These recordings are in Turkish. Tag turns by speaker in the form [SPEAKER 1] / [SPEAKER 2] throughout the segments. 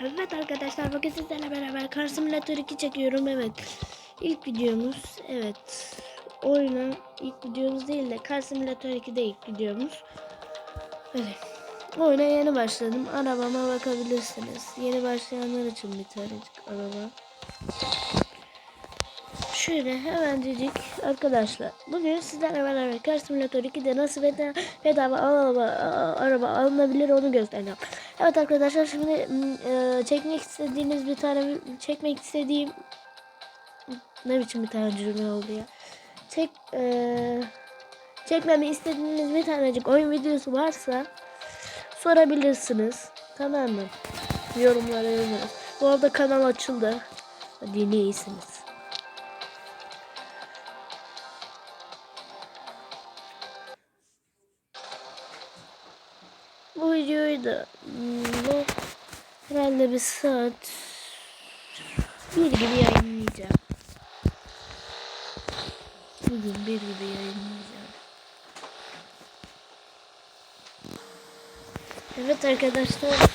[SPEAKER 1] Evet arkadaşlar bugün sizlerle beraber Car Simulator 2 çekiyorum evet. İlk videomuz evet. Oyuna ilk videomuz değil de Car Simulator 2'de ilk videomuz. Evet. Oyuna yeni başladım. Arabama bakabilirsiniz. Yeni başlayanlar için bir tanecik araba. Şöyle hemencecik arkadaşlar. Bugün sizlerle beraber Car Simulator 2'de nasıl bedava, bedava araba, araba alınabilir onu göstereceğim. Evet arkadaşlar şimdi e, çekmek istediğiniz bir tane çekmek istediğim ne biçim bir tane cümle oldu ya. Çek e, çekmemi istediğiniz bir tanecik oyun videosu varsa sorabilirsiniz. Tamam mı? Yorumlara yazınız. Bu arada kanal açıldı. Hadi ne. Bu videoyu da hmm, bu herhalde bir saat bir gibi yayınlayacağım. Bugün bir gibi yayınlayacağım. Evet arkadaşlar.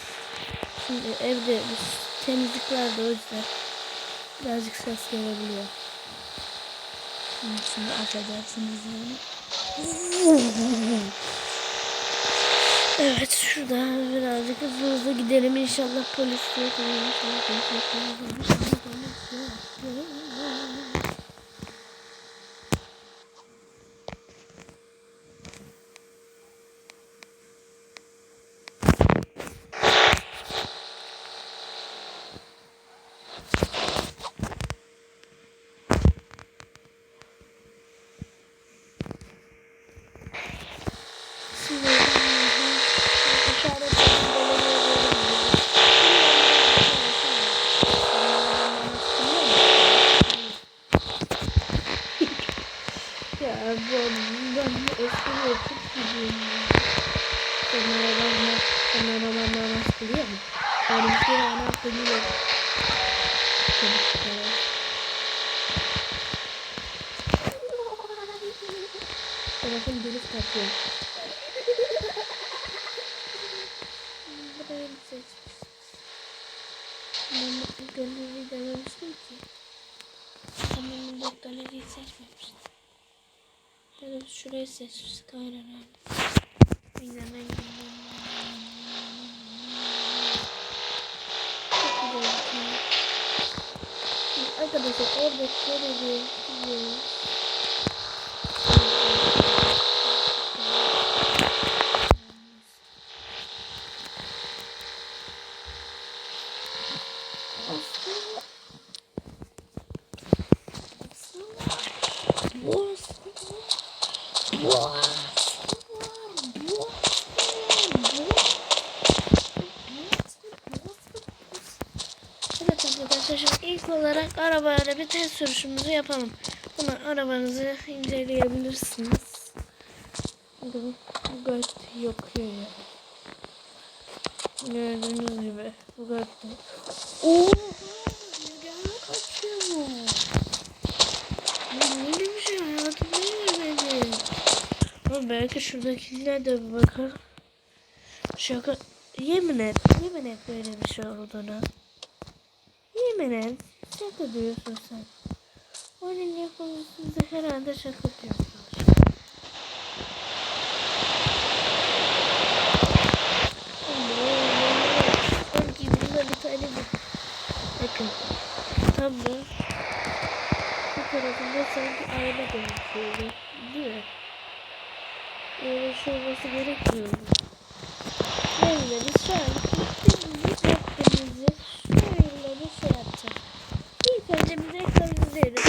[SPEAKER 1] Şimdi evde biz temizlikler de o yüzden birazcık ses gelebiliyor. Şimdi affedersiniz yani. Evet şurada birazcık hızlı hızlı gidelim inşallah polis yok. İnşallah polis yok. İnşallah polis yok. Şimdi dışarıda Ya bu ben bu espri yapıp gidiyorum ya. Sen arabanla, sen arabanla nasıl biliyor musun? Benim bir ana biliyor. Dönüp kapıyor. Burayı mı seçmişsin? Ben bu galeriyi denemiştim ki. Ama bu galeriyi seçmemiştim. Evet şurayı seçmiştik aynen öyle. Aynen aynen. Arkadaşlar orada galeriye Evet arkadaşlar şimdi ilk olarak arabayla bir test sürüşümüzü yapalım. Bunu arabanızı inceleyebilirsiniz. Bu gayet yakıyor ya. Gördüğünüz gibi bu gayet Oha! Rüzgarla kaçıyor. Ben böyle bir şey hayatımda görmedim. Ama belki şuradakiler de bir bakar. Şaka. Yemin et. Yemin et böyle bir şey olduğunu. Yemin et. Şaka diyorsun sen. Oyunun yapımcısı herhalde şaka diyorsunuz. Sanki burada bir tane bir bakın tam da bu tarafında sanki ayna gözüküyor değil mi? Öyle şey biz şu an gittiğimiz noktamızı şöyle bir şey yapacağız. İlk önce bir reklam izleriz.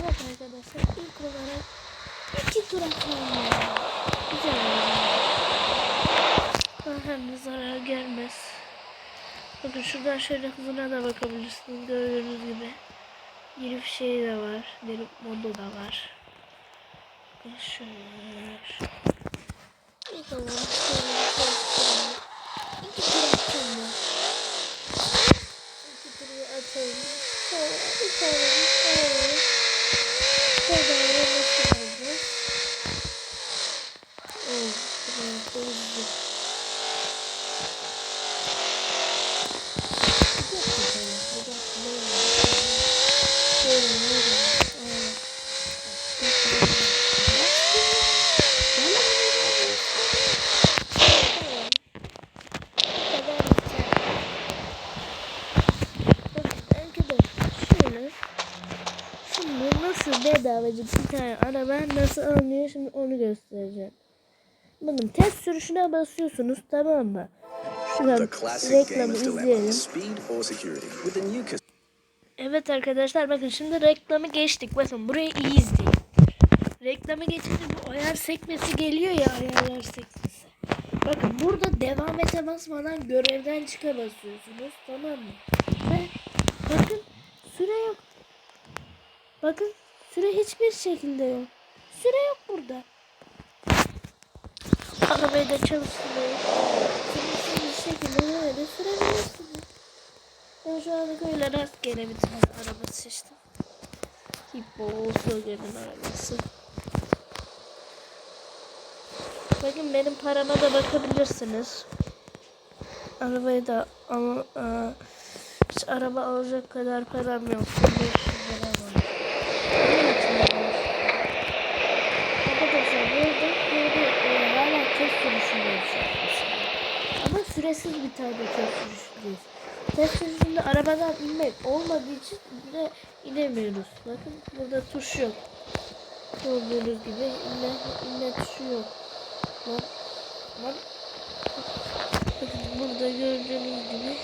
[SPEAKER 1] Evet arkadaşlar ilk olarak iki tur atalım. Güzel oldu. Hem de zarar gelmez. Bakın şuradan şöyle hızına da bakabilirsiniz. Gördüğünüz gibi. Yeni bir şey de var. Benim modu da var. Bir şey yapalım. İki atalım. İki turu atalım. Sonra bir tane bir tane. Sonra nasıl oldu? Oh, çok hızlı. Bedavacı bir tane araba nasıl alınıyor şimdi onu göstereceğim. Bunun test sürüşüne basıyorsunuz tamam mı? Şuradan reklamı izleyelim. Evet arkadaşlar bakın şimdi reklamı geçtik. Bakın burayı iyi izleyin. Reklamı geçince bu ayar sekmesi geliyor ya ayarlar sekmesi. Bakın burada devam ete basmadan görevden çıka basıyorsunuz tamam mı? Ve bakın süre yok. Bakın süre hiçbir şekilde yok. Süre yok burada. Arabayı da çalıştırmayın. Süresiz bir şekilde böyle sürebilirsiniz. Ben şu anda öyle rastgele bir tane araba seçtim. Hippo Volkswagen'in arabası. Bakın benim parama da bakabilirsiniz. Arabayı da ama hiç araba alacak kadar param yok. 500 lira var. Bunun için almış. Arkadaşlar burada, burada e, hala test sürüşündeyiz. Ama süresiz bir tane test sürüşündeyiz. Test sürüşünde arabadan inmek olmadığı için de inemiyoruz. Bakın burada tuş yok. Gördüğünüz gibi inme, inme tuşu yok. Lan, lan. Bakın burada gördüğünüz gibi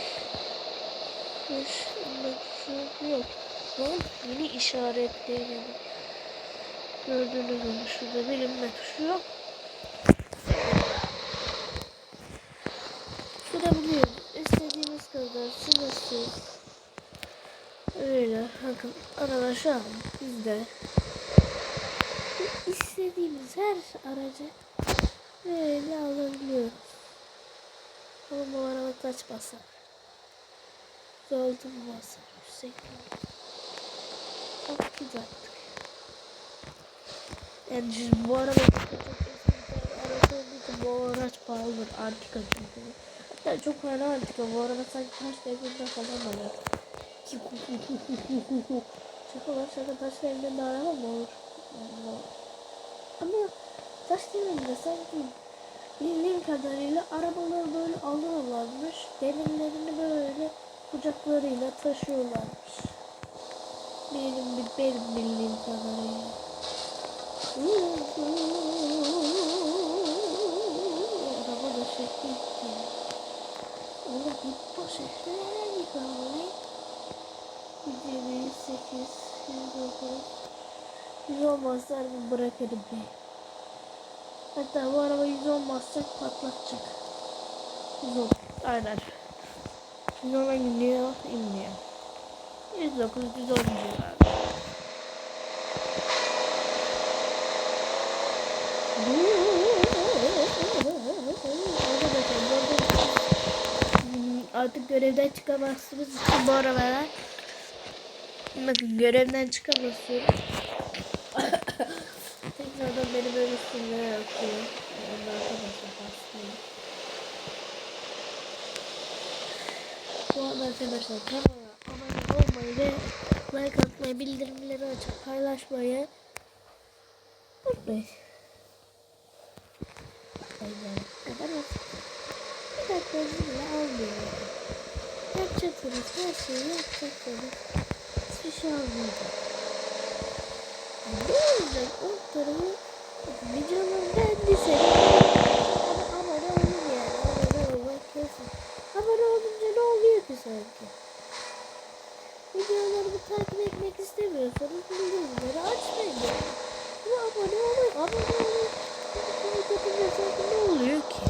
[SPEAKER 1] tuş, inme tuşu yok. Lan yeni işaretleyelim. Gördüğünüz gibi şurada bir inme tuşu yok. Sürebiliyoruz. İstediğimiz kadar sınırsız. Öyle. Bakın araba şu an bizde. İstediğimiz her aracı böyle alabiliyoruz. Ama bu araba kaç basar? Altı mı basar? Yüksek mi? Çok güzel. Yani şimdi bu araba olduğu için bu araç pahalıdır. Antika çünkü. Hatta çok fena antika. Bu araba sanki taş devrinde falan var. Şaka var şaka taş devrinde araba mı olur? Ama taş devrinde sanki bildiğim kadarıyla arabaları böyle alıyorlarmış. Demirlerini böyle kucaklarıyla taşıyorlarmış. Benim, benim bildiğim kadarıyla. Araba da şekil Oğlum bir poşetle nereye kaldı? 128, 109, 110 basar mı bırakırım be. Hatta bu araba 110 basacak patlatacak. 110, aynen. 110'a gidiyor, inmiyor. 109, 110 civarı. Arkadaşlar burada hmm, artık görevden çıkamazsınız bu arabalar bakın görevden çıkamazsınız tekrardan beni böyle üstüne yapıyor ondan arkadaşlar bastırıyor bu arada arkadaşlar kanala abone olmayı ve like atmayı bildirimleri açıp paylaşmayı unutmayın Aynen. Kadar olsun. Bir dakika bile almıyor. Yapacaksınız her şeyi yapacaksınız. Hiçbir şey almayacak. Ne olacak o tarafı videonun beğendiyseniz ama abone olun yani. Abone olmak kesin. Abone olunca ne oluyor ki sanki? Videolarımı takip etmek istemiyorsanız bildirimleri açmayın yani. Ama abone olun. Abone olun. Like yapınca sanki ne oluyor ki?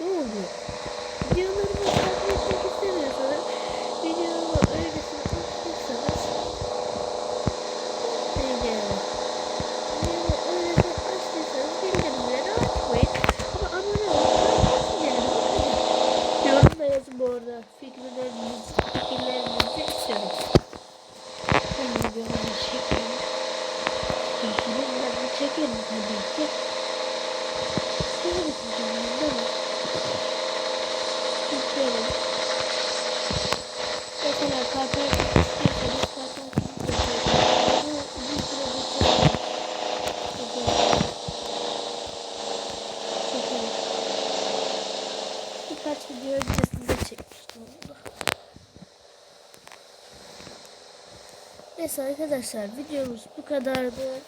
[SPEAKER 1] Ne oluyor? Videolarımı takip etmek istemiyorsanız videomu öylesine tutmuşsanız neydi? Videomu öylesine açtıysanız bildirimleri açmayın. Ama abone olun. Yani bu kadar. Yorum da yazın bu arada. Fikirlerinizi, fikirlerinizi istiyorum. Ben videolarımı çekelim. Fikirlerinizi çekelim tabii ki. Şöyle yapacağım değil mi? Yükleyelim. Mesela kartlar istiyorsanız kartlar Bu uzun süre geçiyor. Çekelim. Çekelim. Birkaç video öncesinde çekmiştim onu da. Neyse arkadaşlar videomuz bu kadardı.